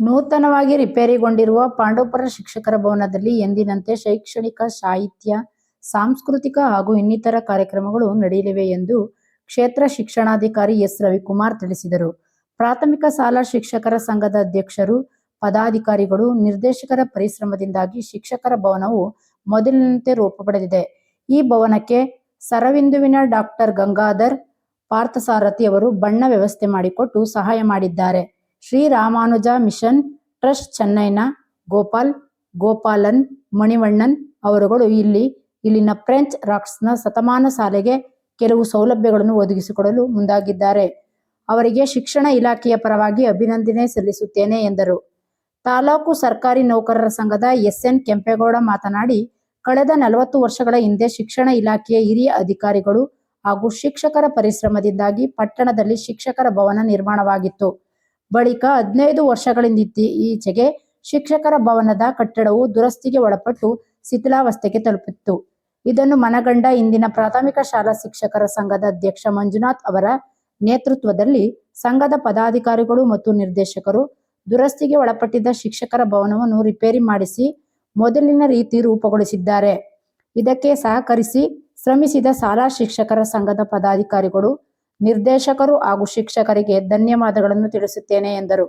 ನೂತನವಾಗಿ ರಿಪೇರಿಗೊಂಡಿರುವ ಪಾಂಡವಪುರ ಶಿಕ್ಷಕರ ಭವನದಲ್ಲಿ ಎಂದಿನಂತೆ ಶೈಕ್ಷಣಿಕ, ಸಾಹಿತ್ಯ, ಸಾಂಸ್ಕೃತಿಕ ಹಾಗೂ ಇನ್ನಿತರ ಕಾರ್ಯಕ್ರಮಗಳು ನಡೆಯಲಿವೆ ಎಂದು ಕ್ಷೇತ್ರ ಶಿಕ್ಷಣಾಧಿಕಾರಿ ಎಸ್. ರವಿಕುಮಾರ್ ತಿಳಿಸಿದರು. ಪ್ರಾಥಮಿಕ ಶಾಲಾ ಶಿಕ್ಷಕರ ಸಂಘದ ಅಧ್ಯಕ್ಷರು, ಪದಾಧಿಕಾರಿಗಳು, ನಿರ್ದೇಶಕರ ಪರಿಶ್ರಮದಿಂದಾಗಿ ಶಿಕ್ಷಕರ ಭವನವು ಮೊದಲಿನಂತೆ ರೂಪ ಪಡೆದಿದೆ. ಈ ಭವನಕ್ಕೆ ಸರವಿಂದುವಿನ ಡಾಕ್ಟರ್ ಗಂಗಾಧರ್ ಪಾರ್ಥಸಾರಥಿ ಅವರು ಬಣ್ಣ ವ್ಯವಸ್ಥೆ ಮಾಡಿಕೊಟ್ಟು ಸಹಾಯ ಮಾಡಿದ್ದಾರೆ. ಶ್ರೀ ರಾಮಾನುಜ ಮಿಷನ್ ಟ್ರಸ್ಟ್ ಚೆನ್ನೈನ ಗೋಪಾಲ್, ಗೋಪಾಲನ್, ಮಣಿವಣ್ಣನ್ ಅವರುಗಳು ಇಲ್ಲಿ ಇಲ್ಲಿನ ಫ್ರೆಂಚ್ ರಾಕ್ಸ್ನ ಶತಮಾನ ಶಾಲೆಗೆ ಕೆಲವು ಸೌಲಭ್ಯಗಳನ್ನು ಒದಗಿಸಿಕೊಡಲು ಮುಂದಾಗಿದ್ದಾರೆ. ಅವರಿಗೆ ಶಿಕ್ಷಣ ಇಲಾಖೆಯ ಪರವಾಗಿ ಅಭಿನಂದನೆ ಸಲ್ಲಿಸುತ್ತೇನೆ ಎಂದರು. ತಾಲೂಕು ಸರ್ಕಾರಿ ನೌಕರರ ಸಂಘದ ಎಸ್. ಎನ್. ಕೆಂಪೇಗೌಡ ಮಾತನಾಡಿ, ಕಳೆದ ನಲವತ್ತು ವರ್ಷಗಳ ಹಿಂದೆ ಶಿಕ್ಷಣ ಇಲಾಖೆಯ ಹಿರಿಯ ಅಧಿಕಾರಿಗಳು ಹಾಗೂ ಶಿಕ್ಷಕರ ಪರಿಶ್ರಮದಿಂದಾಗಿ ಪಟ್ಟಣದಲ್ಲಿ ಶಿಕ್ಷಕರ ಭವನ ನಿರ್ಮಾಣವಾಗಿತ್ತು. ಬಳಿಕ ಹದಿನೈದು ವರ್ಷಗಳಿಂದೀಚೆಗೆ ಶಿಕ್ಷಕರ ಭವನದ ಕಟ್ಟಡವು ದುರಸ್ತಿಗೆ ಒಳಪಟ್ಟು ಶಿಥಿಲಾವಸ್ಥೆಗೆ ತಲುಪಿತ್ತು. ಇದನ್ನು ಮನಗಂಡ ಇಂದಿನ ಪ್ರಾಥಮಿಕ ಶಾಲಾ ಶಿಕ್ಷಕರ ಸಂಘದ ಅಧ್ಯಕ್ಷ ಮಂಜುನಾಥ್ ಅವರ ನೇತೃತ್ವದಲ್ಲಿ ಸಂಘದ ಪದಾಧಿಕಾರಿಗಳು ಮತ್ತು ನಿರ್ದೇಶಕರು ದುರಸ್ತಿಗೆ ಒಳಪಟ್ಟಿದ್ದ ಶಿಕ್ಷಕರ ಭವನವನ್ನು ರಿಪೇರಿ ಮಾಡಿಸಿ ಮೊದಲಿನ ರೀತಿ ರೂಪುಗೊಳಿಸಿದ್ದಾರೆ. ಇದಕ್ಕೆ ಸಹಕರಿಸಿ ಶ್ರಮಿಸಿದ ಶಾಲಾ ಶಿಕ್ಷಕರ ಸಂಘದ ಪದಾಧಿಕಾರಿಗಳು, ನಿರ್ದೇಶಕರು ಹಾಗೂ ಶಿಕ್ಷಕರಿಗೆ ಧನ್ಯವಾದಗಳನ್ನು ತಿಳಿಸುತ್ತೇನೆ ಎಂದರು.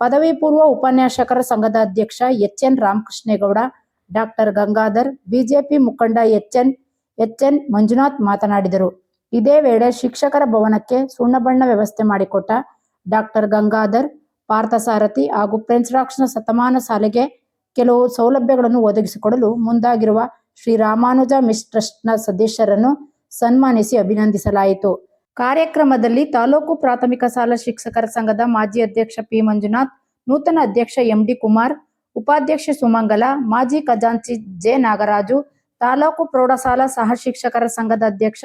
ಪದವಿ ಪೂರ್ವ ಉಪನ್ಯಾಸಕರ ಸಂಘದ ಅಧ್ಯಕ್ಷ H. N. Ramakrishnegowda, doctor Gangadhar BJP ಮುಖಂಡ H. N. H N Manjunath ಮಾತನಾಡಿದರು. ಇದೇ ವೇಳೆ ಶಿಕ್ಷಕರ ಭವನಕ್ಕೆ ಸುಣ್ಣಬಣ್ಣ ವ್ಯವಸ್ಥೆ ಮಾಡಿಕೊಟ್ಟ ಡಾಕ್ಟರ್ ಗಂಗಾಧರ್ ಪಾರ್ಥಸಾರಥಿ ಹಾಗೂ ಫ್ರೆಂಚ್ ರಾಕ್ಸ್ನ ಶತಮಾನ ಸಾಲೆಗೆ ಕೆಲವು ಸೌಲಭ್ಯಗಳನ್ನು ಒದಗಿಸಿಕೊಡಲು ಮುಂದಾಗಿರುವ ಶ್ರೀ ರಾಮಾನುಜ ಮಿಸ್ ಟ್ರಸ್ಟ್ನ ಸದಸ್ಯರನ್ನು ಸನ್ಮಾನಿಸಿ ಅಭಿನಂದಿಸಲಾಯಿತು. ಕಾರ್ಯಕ್ರಮದಲ್ಲಿ ತಾಲೂಕು ಪ್ರಾಥಮಿಕ ಶಾಲಾ ಶಿಕ್ಷಕರ ಸಂಘದ ಮಾಜಿ ಅಧ್ಯಕ್ಷ ಪಿ. ಮಂಜುನಾಥ್, ನೂತನ ಅಧ್ಯಕ್ಷ ಎಂ. ಡಿ. ಕುಮಾರ್, ಉಪಾಧ್ಯಕ್ಷೆ ಸುಮಂಗಲ, ಮಾಜಿ ಖಜಾಂಚಿ ಜೆ. ನಾಗರಾಜು, ತಾಲೂಕು ಪ್ರೌಢಶಾಲಾ ಸಹಶಿಕ್ಷಕರ ಸಂಘದ ಅಧ್ಯಕ್ಷ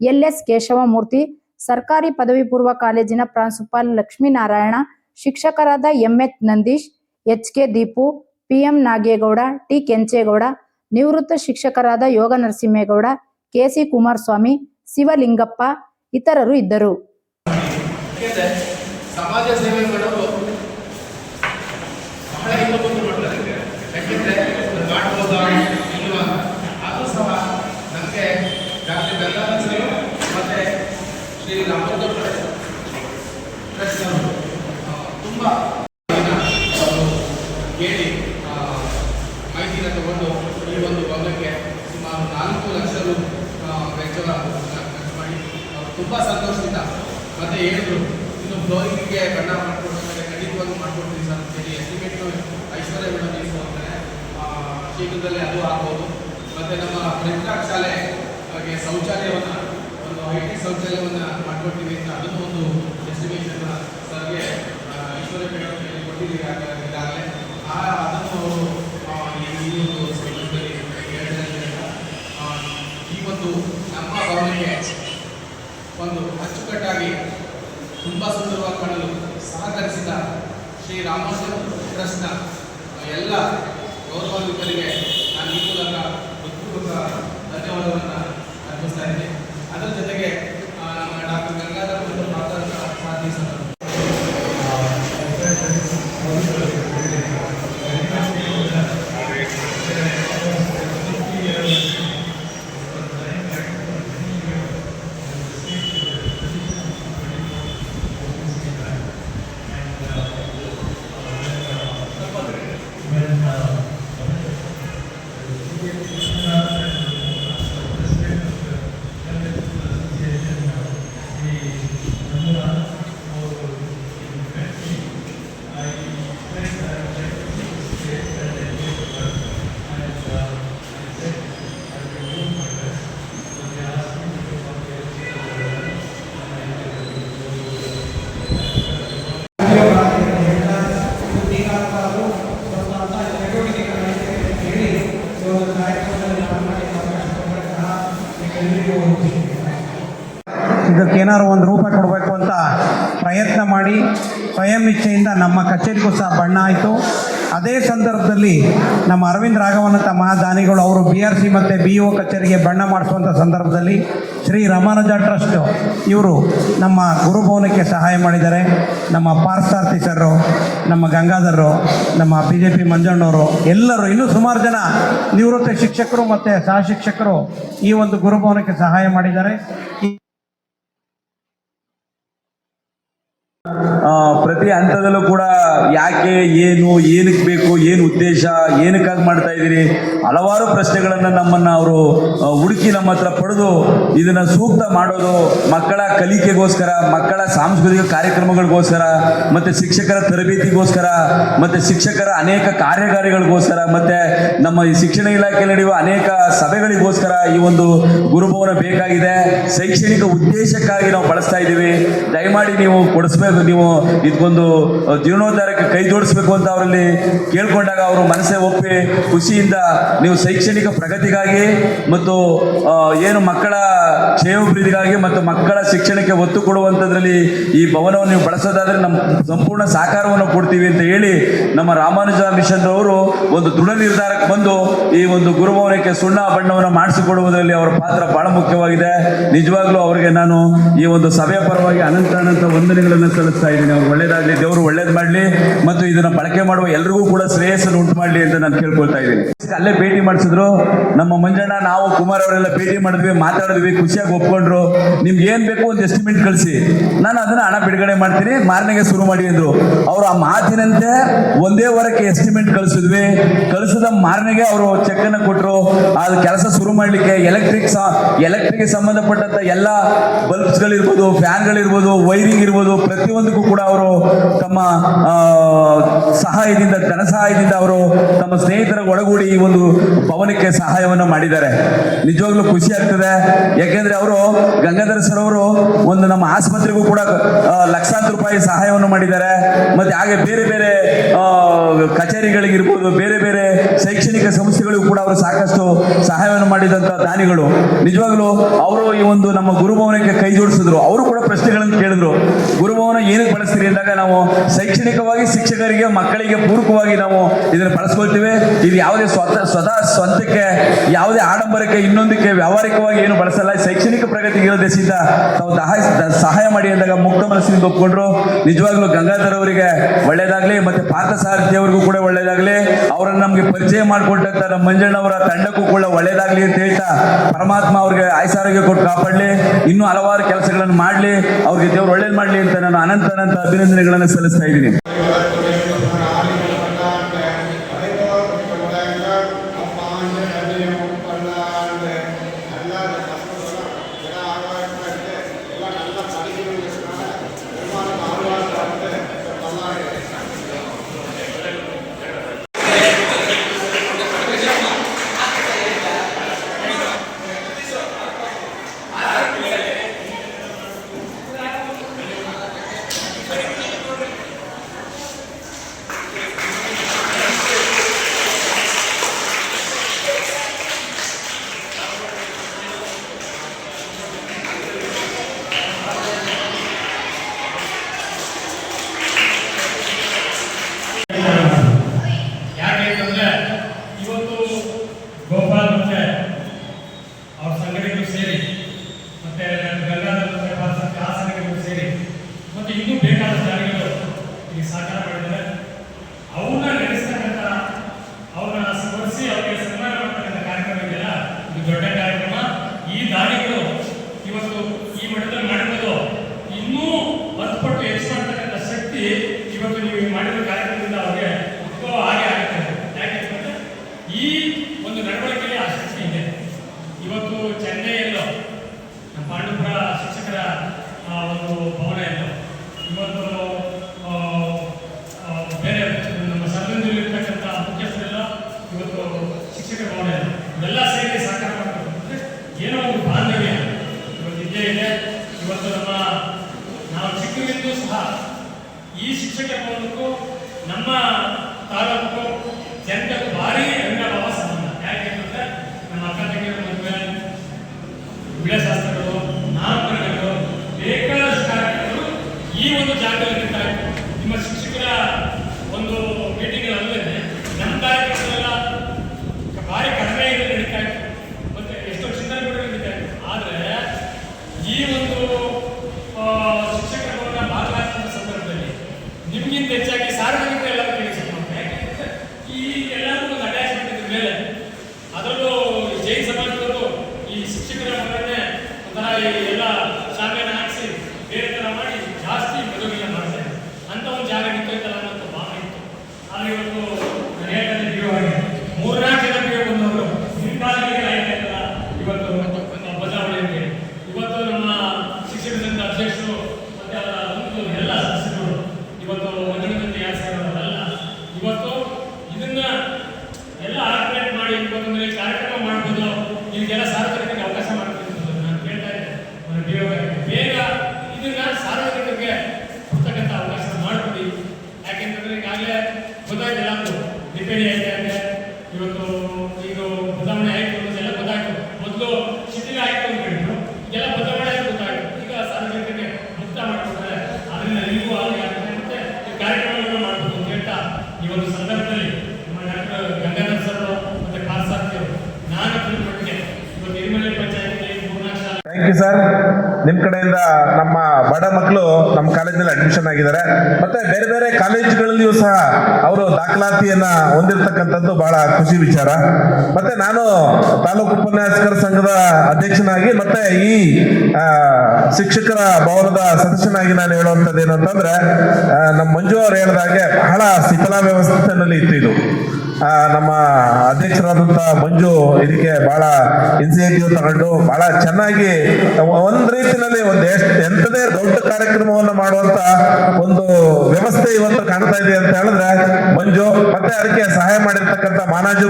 ಎಲ್. ಎಸ್. ಕೇಶವಮೂರ್ತಿ, ಸರ್ಕಾರಿ ಪದವಿ ಪೂರ್ವ ಕಾಲೇಜಿನ ಪ್ರಾಂಶುಪಾಲ ಲಕ್ಷ್ಮೀನಾರಾಯಣ, ಶಿಕ್ಷಕರಾದ MH Nandish, H. K. Deepu, P. M. Nagegowda, T. Kenchegowda, ನಿವೃತ್ತ ಶಿಕ್ಷಕರಾದ ಯೋಗ ನರಸಿಂಹೇಗೌಡ ಕೆಸಿ ಕುಮಾರಸ್ವಾಮಿ, ಶಿವಲಿಂಗಪ್ಪ ಇತರರು ಇದ್ದರು. ಸಮಾಜ ಸೇವೆ ಬಹಳ ಶ್ರೀ ರಾಮಚಂದ್ರ ತುಂಬ ಅವರು ಕೇಳಿ ಆ, ಮಾಹಿತಿನ ತಗೊಂಡು ಈ ಒಂದು ಭವನಕ್ಕೆ ಸುಮಾರು ನಾಲ್ಕು ಲಕ್ಷ ರು ಆ, ವೆಚ್ಚವ ಖರ್ಚು ಮಾಡಿ ಅವರು ತುಂಬ ಸಂತೋಷದಿಂದ ಮತ್ತೆ ಹೇಳಿದ್ರು, ಇನ್ನು ಫ್ಲೋರಿಂಗ್ಗೆ ಬಣ್ಣ ಮಾಡ್ಕೊಡ್ತಾರೆ ಖಂಡಿತವಾಗಿ ಮಾಡ್ಕೊಡ್ತೀನಿ ಸರ್ ಅಂತೇಳಿ ಎಸ್ಟಿಮೇಟ್ ಐಶ್ವರ್ಯ ಮೇಡಮ್ ನೀವು ಅಂದರೆ ಶೀಘ್ರದಲ್ಲೇ ಅದು ಆಗ್ಬೋದು. ಮತ್ತೆ ನಮ್ಮ ಫ್ರೆಂಚಾಕ್ ಶಾಲೆ, ಹಾಗೆ ಶೌಚಾಲಯವನ್ನು, ಒಂದು ಐ ಟಿ ಶೌಚಾಲಯವನ್ನು ಮಾಡ್ಕೊಡ್ತೀವಿ ಅಂತ ಅದನ್ನು ಒಂದು ಎಸ್ಟಿಮೇಷನ್ ಸರ್ಗೆ ಐಶ್ವರ್ಯ ಮೇಡಮ್ ಕೊಟ್ಟಿದ್ದೀವಿ ಈಗಾಗಲೇ ಆ, ಅದನ್ನು ಅವರು ಈ ಒಂದು ಈ ಒಂದು ನಮ್ಮ ಭವನಕ್ಕೆ ಒಂದು ಅಚ್ಚುಕಟ್ಟಾಗಿ ತುಂಬ ಸುಂದರವಾಗಿ ಕಾಣಲು ಸಹಕರಿಸಿದ ಶ್ರೀ ರಾಮಾನುಜ ಟ್ರಸ್ಟ್ನ ಎಲ್ಲ ಗೌರವಾನ್ವಿತರಿಗೆ ನಾನು ಈ ಮೂಲಕ ಹೃತ್ಪೂರ್ವಕ ಧನ್ಯವಾದವನ್ನು ಅರ್ಪಿಸ್ತಾ ಇದ್ದೀನಿ. ಅದರ ಜೊತೆಗೆ ಆ, ನಮ್ಮ ಡಾಕ್ಟರ್ ಗಂಗಾಧರ ಮತ್ತು ಡಾಕ್ಟರ್ ಸಾಧಿ ಸರ್ ಇದಕ್ಕೇನಾದ್ರು ಒಂದು ರೂಪ ಕೊಡಬೇಕು ಅಂತ ಪ್ರಯತ್ನ ಮಾಡಿ ಸ್ವಯಂ ಇಚ್ಛೆಯಿಂದ ನಮ್ಮ ಕಚೇರಿಗೂ ಸಹ ಬಣ್ಣ ಆಯಿತು. ಅದೇ ಸಂದರ್ಭದಲ್ಲಿ ನಮ್ಮ ಅರವಿಂದ್ ರಾಘವನಂತ ಮಹಾದಾನಿಗಳು ಅವರು ಬಿ ಆರ್ ಸಿ ಮತ್ತು ಬಿ ಒ ಕಚೇರಿಗೆ ಬಣ್ಣ ಮಾಡಿಸುವಂಥ ಸಂದರ್ಭದಲ್ಲಿ ಶ್ರೀ ರಾಮಾನುಜ ಟ್ರಸ್ಟ್ ಇವರು ನಮ್ಮ ಗುರುಭವನಕ್ಕೆ ಸಹಾಯ ಮಾಡಿದ್ದಾರೆ. ನಮ್ಮ ಪಾರ್ಥಾರ್ಥಿ ಸರ್ರು, ನಮ್ಮ ಗಂಗಾಧರರು, ನಮ್ಮ ಬಿ ಜೆ ಪಿ ಮಂಜಣ್ಣವರು ಎಲ್ಲರೂ, ಇನ್ನೂ ಸುಮಾರು ಜನ ನಿವೃತ್ತ ಶಿಕ್ಷಕರು ಮತ್ತು ಸಹ ಶಿಕ್ಷಕರು ಈ ಒಂದು ಗುರುಭವನಕ್ಕೆ ಸಹಾಯ ಮಾಡಿದ್ದಾರೆ ಈ ಆ, ಪ್ರತಿ ಹಂತದಲ್ಲೂ ಕೂಡ ಯಾಕೆ, ಏನು, ಏನಕ್ಕೆ ಬೇಕು, ಏನು ಉದ್ದೇಶ ಏನಕ್ಕಾಗಿ ಮಾಡ್ತಾ ಇದ್ದೀರಿ? ಹಲವಾರು ಪ್ರಶ್ನೆಗಳನ್ನು ನಮ್ಮನ್ನು ಅವರು ಹುಡುಕಿ ನಮ್ಮ ಹತ್ರ ಪಡೆದು ಇದನ್ನು ಸೂಕ್ತ ಮಾಡೋದು, ಮಕ್ಕಳ ಕಲಿಕೆಗೋಸ್ಕರ, ಮಕ್ಕಳ ಸಾಂಸ್ಕೃತಿಕ ಕಾರ್ಯಕ್ರಮಗಳಿಗೋಸ್ಕರ, ಮತ್ತು ಶಿಕ್ಷಕರ ತರಬೇತಿಗೋಸ್ಕರ, ಮತ್ತು ಶಿಕ್ಷಕರ ಅನೇಕ ಕಾರ್ಯಕಾರಿಗಳಿಗೋಸ್ಕರ ಮತ್ತು ನಮ್ಮ ಈ ಶಿಕ್ಷಣ ಇಲಾಖೆ ನಡೆಯುವ ಅನೇಕ ಸಭೆಗಳಿಗೋಸ್ಕರ ಈ ಒಂದು ಗುರುಭವನ ಬೇಕಾಗಿದೆ. ಶೈಕ್ಷಣಿಕ ಉದ್ದೇಶಕ್ಕಾಗಿ ನಾವು ಬಳಸ್ತಾ ಇದ್ದೀವಿ. ದಯಮಾಡಿ ನೀವು ಕೊಡಿಸ್ಬೇಕು. ನೀವು ಇದಕ್ಕೊಂದು ಜೀರ್ಣೋದ್ಧಾರಕ್ಕೆ ಕೈ ಜೋಡಿಸ್ಬೇಕು ಅಂತ ಅವರಲ್ಲಿ ಕೇಳ್ಕೊಂಡಾಗ ಅವರು ಮನಸ್ಸೇ ಒಪ್ಪಿ ಖುಷಿಯಿಂದ ನೀವು ಶೈಕ್ಷಣಿಕ ಪ್ರಗತಿಗಾಗಿ ಮತ್ತು ಏನು ಮಕ್ಕಳ ಕ್ಷೇಮಾಭಿವೃದ್ಧಿಗಾಗಿ ಮತ್ತು ಮಕ್ಕಳ ಶಿಕ್ಷಣಕ್ಕೆ ಒತ್ತು ಕೊಡುವಂಥದ್ರಲ್ಲಿ ಈ ಭವನವನ್ನು ನೀವು ಬಳಸೋದಾದ್ರೆ ನಮ್ಮ ಸಂಪೂರ್ಣ ಸಹಕಾರವನ್ನು ಕೊಡ್ತೀವಿ ಅಂತ ಹೇಳಿ ನಮ್ಮ ರಾಮಾನುಜ ಮಿಷನ್ ಅವರು ಒಂದು ದೃಢ ನಿರ್ಧಾರಕ್ಕೆ ಬಂದು ಈ ಒಂದು ಗುರುಭವನಕ್ಕೆ ಸುಣ್ಣ ಬಣ್ಣವನ್ನು ಮಾಡಿಸಿಕೊಡುವುದರಲ್ಲಿ ಅವರ ಪಾತ್ರ ಬಹಳ ಮುಖ್ಯವಾಗಿದೆ. ನಿಜವಾಗ್ಲೂ ಅವರಿಗೆ ನಾನು ಈ ಒಂದು ಸಭೆಯ ಪರವಾಗಿ ಅನಂತ ಅನಂತ ವಂದನೆಗಳನ್ನು ಸಲ್ಲಿಸ್ತಾ ಇದ್ದೀನಿ, ಅವ್ರು ಒಳ್ಳೇದಾಗಲಿ, ದೇವರು ಒಳ್ಳೇದು ಮಾಡಲಿ ಮತ್ತು ಇದನ್ನು ಬಳಕೆ ಮಾಡುವ ಎಲ್ರಿಗೂ ಕೂಡ ಶ್ರೇಯಸ್ಸನ್ನು ಉಂಟು ಮಾಡಲಿ ಅಂತ ನಾನು ಕೇಳ್ಕೊಳ್ತಾ ಇದ್ದೀನಿ. ಅಲ್ಲೇ ಭೇಟಿ ಮಾಡಿಸಿದ್ರು, ನಮ್ಮ ಮಂಜಣ್ಣ ನಾವು ಕುಮಾರ್ ಅವರೆಲ್ಲ ಭೇಟಿ ಮಾಡಿದ್ವಿ, ಮಾತಾಡಿದ್ವಿ, ಖುಷಿಯಾಗಿ ಒಪ್ಕೊಂಡ್ರು. ನಿಮ್ಗೆ ಏನ್ ಬೇಕು ಒಂದು ಎಸ್ಟಿಮೇಟ್ ಕಳಿಸಿ. ನಾನು ಅದನ್ನ ಹಣ ಬಿಡುಗಡೆ ಮಾಡ್ತೀನಿ, ಮಾರನೆಗೆ ಶುರು ಮಾಡಿ ಅಂದ್ರು. ಅವರು ಆ ಮಾತಿನಂತೆ ಒಂದೇ ವಾರಕ್ಕೆ ಎಸ್ಟಿಮೇಟ್ ಕಳಿಸಿದ್ವಿ. ಕಳಿಸಿದ ಮಾರನೆಗೆ ಅವರು ಚೆಕ್ ಅನ್ನ ಕೊಟ್ಟರು ಅದು ಕೆಲಸ ಶುರು ಮಾಡಲಿಕ್ಕೆ ಎಲೆಕ್ಟ್ರಿಕ್ ಎಲೆಕ್ಟ್ರಿಕ್ ಸಂಬಂಧಪಟ್ಟಂತ ಎಲ್ಲ ಬಲ್ಬ್ಸ್ಗಳಿರ್ಬೋದು ಫ್ಯಾನ್ಗಳಿರ್ಬೋದು ವೈರಿಂಗ್ ಇರ್ಬೋದು ಪ್ರತಿಯೊಂದಕ್ಕೂ ಕೂಡ ಅವರು ತಮ್ಮ ಸಹಾಯದಿಂದ, ಧನ ಸಹಾಯದಿಂದ ಅವರು ತಮ್ಮ ಸ್ನೇಹಿತರ ಒಳಗೂಡಿ ಈ ಒಂದು ಭವನಕ್ಕೆ ಸಹಾಯವನ್ನು ಮಾಡಿದ್ದಾರೆ. ನಿಜವಾಗ್ಲೂ ಖುಷಿ ಆಗ್ತದೆ. ಯಾಕೆಂದ್ರೆ ಅವರು ಗಂಗಾಧರ ಸರ್ ಅವರು ಒಂದು ನಮ್ಮ ಆಸ್ಪತ್ರೆಗೂ ಕೂಡ ಲಕ್ಷಾಂತರ ರೂಪಾಯಿ ಸಹಾಯವನ್ನು ಮಾಡಿದ್ದಾರೆ. ಮತ್ತೆ ಹಾಗೆ ಬೇರೆ ಬೇರೆ ಕಚೇರಿಗಳಿಗಿರ್ಬೋದು, ಬೇರೆ ಬೇರೆ ಶೈಕ್ಷಣಿಕ ಸಂಸ್ಥೆಗಳಿಗೂ ಕೂಡ ಅವರು ಸಾಕಷ್ಟು ಸಹಾಯವನ್ನು ಮಾಡಿದಂತ ದಾನಿಗಳು. ನಿಜವಾಗ್ಲೂ ಅವರು ಈ ಒಂದು ನಮ್ಮ ಗುರುಭವನಕ್ಕೆ ಕೈ ಜೋಡಿಸಿದ್ರು. ಅವರು ಕೂಡ ಪ್ರಶ್ನೆಗಳನ್ನು ಕೇಳಿದ್ರು. ಗುರುಭವನ ಏನಕ್ಕೆ ಬಳಸ್ತೀರಿ ಅಂದಾಗ ನಾವು ಶೈಕ್ಷಣಿಕವಾಗಿ ಶಿಕ್ಷಕರಿಗೆ, ಮಕ್ಕಳಿಗೆ ಪೂರಕವಾಗಿ ನಾವು ಇದನ್ನು ಬಳಸ್ಕೊಳ್ತೀವಿ. ಇದು ಯಾವುದೇ ಸ್ವತಃ ಸ್ವತಃ ಸ್ವಂತಕ್ಕೆ, ಯಾವುದೇ ಆಡಂಬರಕ್ಕೆ, ಇನ್ನೊಂದಕ್ಕೆ ವ್ಯಾವಹಾರಿಕವಾಗಿ ಏನು ಬಳಸಲ್ಲ. ಶೈಕ್ಷಣಿಕ ಪ್ರಗತಿಗೆ ದೇಶದಿಂದ ತಾವು ಸಹಾಯ ಮಾಡಿ ಅಂದಾಗ ಮುಕ್ತ ಮನಸ್ಸಿನಿಂದ ಒಪ್ಕೊಂಡ್ರು. ನಿಜವಾಗ್ಲೂ ಗಂಗಾಧರ್ ಅವರಿಗೆ ಒಳ್ಳೇದಾಗ್ಲಿ, ಮತ್ತೆ ಪಾರ್ಥಸಾರಥಿ ಅವರಿಗೂ ಕೂಡ ಒಳ್ಳೇದಾಗ್ಲಿ. ಅವರನ್ನು ನಮಗೆ ಪರಿಚಯ ಮಾಡಿಕೊಟ್ಟಂತ ನಮ್ಮ ಮಂಜಣ್ಣವರ ತಂಡಕ್ಕೂ ಕೂಡ ಒಳ್ಳೇದಾಗ್ಲಿ ಅಂತ ಹೇಳ್ತಾ ಪರಮಾತ್ಮ ಅವ್ರಿಗೆ ಆಯ್ಸಾರೋಗ್ಯ ಕೊಟ್ಟು ಕಾಪಾಡಲಿ. ಇನ್ನೂ ಹಲವಾರು ಕೆಲಸಗಳನ್ನು ಮಾಡಲಿ. ಅವ್ರಿಗೆ ದೇವ್ರು ಒಳ್ಳೇದು ಮಾಡಲಿ ಅಂತ ನಾನು ಅನಂತ ಅನಂತ ಅಭಿನಂದನೆಗಳನ್ನು ಸಲ್ಲಿಸ್ತಾ ಇದ್ದೀನಿ ಯಾಕೆ ಅಂತಂದ್ರೆ ಇವತ್ತು ಗೋಪಾಲ್ ಮತ್ತೆ ಅವ್ರ ಸಂಘಟನೆಗಳು ಸೇರಿ ಮತ್ತೆ ಗಂಗಾಧರ ಮತ್ತೆ ಪಾರ್ಸಕ್ಕೆ ಆ ಸಂಘಟನೆಗಳು ಸೇರಿ ಮತ್ತೆ ಇನ್ನೂ ಬೇಕಾದ ಜಾರಿಗಳು ಈ ಸಹಕಾರ ಮಾಡಿದ್ದಾರೆ ಅವನ್ನ ನಡೆಸ್ತಕ್ಕಂಥ ಅವ್ರನ್ನ ಸ್ಮರಿಸಿ ಅವರಿಗೆ ಸನ್ಮಾನ ಮಾಡ್ತಕ್ಕಂಥ ಕಾರ್ಯಕ್ರಮ ಇದೆಯಲ್ಲ ಇದು ದೊಡ್ಡ ಕಾರ್ಯಕ್ರಮ ಈ ದಾನಿಗಳು ಇವತ್ತು ಈ ಮಟ್ಟದಲ್ಲಿ ಮಾಡಿರೋದು ಇನ್ನೂ ಹತ್ತು ಪಟ್ಟು ಹೆಚ್ಚು ಮಾಡ್ತಕ್ಕಂಥ ಶಕ್ತಿ ಇವತ್ತು ನೀವು ಮಾಡಿದ ಕಾರ್ಯಕ್ರಮದಿಂದ ಅವ್ರಿಗೆ ಉದ್ಭವ ಹಾಗೆ ಆಗುತ್ತೆ. ಯಾಕೆ ಅಂತಂದ್ರೆ ಈ ಒಂದು ನಡವಳಿಕೆಯಲ್ಲಿ ಆ ಶಕ್ತಿ ಇದೆ. ಇವತ್ತು ಚೆನ್ನೈಯಲ್ಲೋ, ನಮ್ಮ ಪಾಂಡುಪುರ ಶಿಕ್ಷಕರ ಒಂದು ಭವನ ಎಲ್ಲೋ ಇವತ್ತು ಬೇರೆ, ನಮ್ಮ ಸಂಬಂಧದಲ್ಲಿರ್ತಕ್ಕಂಥ ಮುಖ್ಯಸ್ಥರೆಲ್ಲ ಇವತ್ತು ಶಿಕ್ಷಕರ ಭವನ ಎಲ್ಲ ಇವೆಲ್ಲ ಸೇರಿ ಸಹಕಾರ ಮಾಡಬೇಕು. ಅಂದರೆ ಏನೋ ಒಂದು ಬಾಂಧವ್ಯ. ಇವತ್ತು ಇದ್ದೇ ಇದೆ. ಇವತ್ತು ನಮ್ಮ ನಾವು ಚಿಕ್ಕವಿದ್ದು ಸಹ ಈ ಶಿಕ್ಷಕ ಭವನಕ್ಕೂ ನಮ್ಮ ತಾಲೂಕು ಜನತೆಗೂ ಭಾರಿ ಅವಿನಾಭಾವ ಸಂಬಂಧ. ಯಾಕೆ ಅಂತಂದ್ರೆ ನಮ್ಮ ಅಕ್ಕ ತಂಗಿಯರ ಮದುವೆ ವಿಳಾಸಾಸ್ತ್ರಗಳು ನಾಮಕರಣಗಳು ಬೇಕಾದಷ್ಟು ಕಾರ್ಯಕ್ರಮಗಳು ಈ ಒಂದು ಜಾಗದಲ್ಲಿ ನಡೀತಾ ಇತ್ತು ನಿಮ್ಮ ಶಿಕ್ಷಕರ ಒಂದು ಮೀಟಿಂಗ್ ಅಲ್ಲದೆ ಗೊತ್ತಾಯ್ತು ಎಲ್ಲಕ್ಕೂ ರಿಪೇರಿ ಆಯ್ತು ಅಂದ್ರೆ ಇವತ್ತು ಈಗ ಬದಲಾವಣೆ ಆಯ್ತು ಅನ್ನೋದೆಲ್ಲ ಗೊತ್ತಾಯ್ತು ಮೊದಲು ಶಿಥಿಲ ಆಯ್ತು ಅಂತ ಹೇಳಿದ್ರು ಎಲ್ಲ ಬದಲಾವಣೆ ಆಯ್ತು ಗೊತ್ತಾಯ್ತು ಈಗ ಸಾರ್ವಜನಿಕರಿಗೆ ಮುಕ್ತ ಮಾಡ್ಕೊಡ್ತಾರೆ ಅದರಿಂದ ನೀವು ಹಾಗೆ ಆಗ್ತದೆ ಮತ್ತೆ ಈ ಕಾರ್ಯಕ್ರಮಗಳನ್ನು ಮಾಡಬೇಕು ಅಂತ ಹೇಳ್ತಾ ಈ ಒಂದು ಸಂದರ್ಭದಲ್ಲಿ ನಮ್ಮ ಡಾಕ್ಟರ್ ಗಂಗಾಧರ್ ಸರ್ ಮತ್ತೆ ಖಾಸ್ ಸಾರ್ಥಿಯವರು ನಾನು ತಿಳ್ಕೊಂಡೆ ಇವತ್ತು ನಿರ್ಮಲೆ ಪಂಚಾಯತ್ನಲ್ಲಿ ಮೂರ್ನಾಲ್ಕು ಶಾಲೆ ಥ್ಯಾಂಕ್ ಯು ಸರ್ ನಿಮ್ಮ ಕಡೆಯಿಂದ ನಮ್ಮ ಬಡ ಮಕ್ಕಳು ನಮ್ಮ ಕಾಲೇಜಿನಲ್ಲಿ ಅಡ್ಮಿಷನ್ ಆಗಿದ್ದಾರೆ. ಮತ್ತೆ ಬೇರೆ ಬೇರೆ ಕಾಲೇಜುಗಳಲ್ಲಿಯೂ ಸಹ ಅವರು ದಾಖಲಾತಿಯನ್ನ ಹೊಂದಿರತಕ್ಕಂಥದ್ದು ಬಹಳ ಖುಷಿ ವಿಚಾರ. ಮತ್ತೆ ನಾನು ತಾಲೂಕು ಉಪನ್ಯಾಸಕರ ಸಂಘದ ಅಧ್ಯಕ್ಷನಾಗಿ ಮತ್ತೆ ಈ ಶಿಕ್ಷಕರ ಭವನದ ಸದಸ್ಯನಾಗಿ ನಾನು ಹೇಳುವಂಥದ್ದು ಏನು ಅಂತಂದ್ರೆ ನಮ್ಮ ಮಂಜು ಅವರು ಹೇಳಿದಾಗೆ ಬಹಳ ಶಿಥಿಲ ವ್ಯವಸ್ಥೆನಲ್ಲಿ ಇತ್ತು ಇದು. ನಮ್ಮ ಅಧ್ಯಕ್ಷರಾದಂಥ ಮಂಜು ಇದಕ್ಕೆ ಬಹಳ ಇನ್ಸಿಯೇಟಿವ್ ತಗೊಂಡು ಬಹಳ ಚೆನ್ನಾಗಿ ಒಂದ್ ರೀತಿಯಲ್ಲಿ ಒಂದು ಎಷ್ಟು ದೊಡ್ಡ ಕಾರ್ಯಕ್ರಮವನ್ನು ಮಾಡುವಂತ ಒಂದು ವ್ಯವಸ್ಥೆ ಇವತ್ತು ಕಾಣ್ತಾ ಇದೆ ಅಂತ ಹೇಳಿದ್ರೆ ಮಂಜು ಮತ್ತೆ ಅದಕ್ಕೆ ಸಹಾಯ ಮಾಡಿರ್ತಕ್ಕಂಥ ಮಾನಾಜು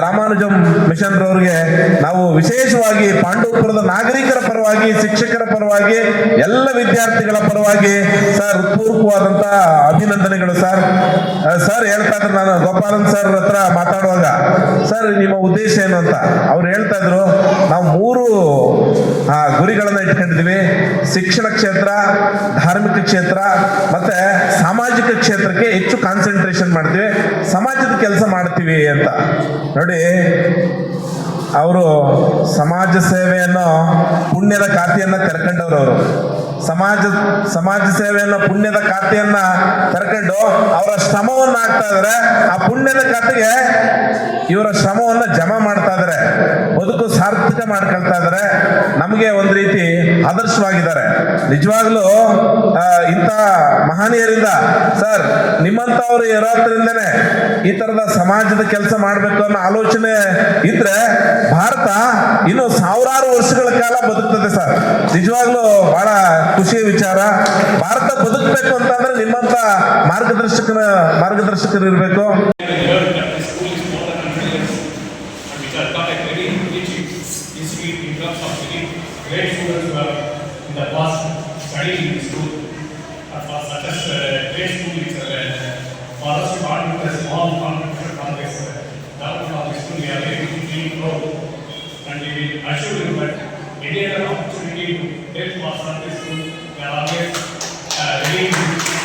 ರಾಮಾನುಜಂ ಮಿಷನ್ ರವರಿಗೆ ನಾವು ವಿಶೇಷವಾಗಿ ಪಾಂಡವಪುರದ ನಾಗರಿಕರ ಪರವಾಗಿ, ಶಿಕ್ಷಕರ ಪರವಾಗಿ, ಎಲ್ಲ ವಿದ್ಯಾರ್ಥಿಗಳ ಪರವಾಗಿ ಸರ್ ಪೂರ್ವಕವಾದಂತಹ ಅಭಿನಂದನೆಗಳು ಸರ್. ಸರ್ ಹೇಳ್ತಾ ಇದ್ರೆ ನಾನು ಗೋಪಾಲನ್ ಸರ್ ಹತ್ರ ಮಾತಾಡುವಾಗ, ಸರ್, ನಿಮ್ಮ ಉದ್ದೇಶ ಏನು ಅಂತ? ಅವ್ರು ಹೇಳ್ತಾ ಇದ್ರು, ನಾವು ಮೂರು ಗುರಿಗಳನ್ನ ಇಟ್ಕೊಂಡಿದ್ದೀವಿ ಶಿಕ್ಷಣ ಕ್ಷೇತ್ರ, ಧಾರ್ಮಿಕ ಕ್ಷೇತ್ರ, ಮತ್ತೆ ಸಾಮಾಜಿಕ ಕ್ಷೇತ್ರಕ್ಕೆ ಹೆಚ್ಚು ಕಾನ್ಸಂಟ್ರೇಷನ್ ಮಾಡ್ತೀವಿ. ಸಮಾಜದ ಕೆಲಸ ಮಾಡ್ತೀವಿ ಅಂತ. ನೋಡಿ, ಅವರು ಸಮಾಜ ಸೇವೆಯನ್ನು ಪುಣ್ಯದ ಖಾತೆಯನ್ನ ತೆರ್ಕೊಂಡವ್ರು ಅವರು. ಸಮಾಜ ಸಮಾಜ ಸೇವೆಯನ್ನ ಪುಣ್ಯದ ಖಾತೆಯನ್ನ ತರ್ಕೊಂಡು ಅವರ ಶ್ರಮವನ್ನ ಹಾಕ್ತಾ ಇದ್ರೆ ಆ ಪುಣ್ಯದ ಖಾತೆಗೆ ಇವರ ಶ್ರಮವನ್ನ ಜಮಾ ಮಾಡ್ತಾ ಇದ್ರೆ, ಬದುಕು ಸಾರ್ಥಕ ಮಾಡ್ಕೊಳ್ತಾ ಇದ್ರೆ ನಮಗೆ ಒಂದು ರೀತಿ ಆದರ್ಶವಾಗಿದ್ದಾರೆ. ನಿಜವಾಗ್ಲೂ ಇಂಥ ಮಹನೀಯರಿಂದ, ಸರ್, ನಿಮ್ಮಂತವ್ರು ಇರೋದ್ರಿಂದನೇ ಈ ತರದ ಸಮಾಜದ ಕೆಲಸ ಮಾಡಬೇಕು ಅನ್ನೋ ಆಲೋಚನೆ ಇದ್ರೆ ಭಾರತ ಇನ್ನು ಸಾವಿರಾರು ವರ್ಷಗಳ ಕಾಲ ಬದುಕ್ತದೆ ಸರ್. ನಿಜವಾಗ್ಲೂ ಬಹಳ ಖುಷಿಯ ವಿಚಾರ ಭಾರತ ಬದುಕಬೇಕು ಅಂತಂದ್ರೆ ನಿಮ್ಮಂತ ಮಾರ್ಗದರ್ಶಕನ ಮಾರ್ಗದರ್ಶಕರು ಇರಬೇಕು learned that the school is more than 100 years and which are got a very rich history in terms of very great students who have in the past studied in the school. And for such as uh, great school, it's uh, for us to contribute a small contribution from this uh, development of the school, we are very deeply proud. And we will assure you that any other opportunity date Vasan school मेरा में ready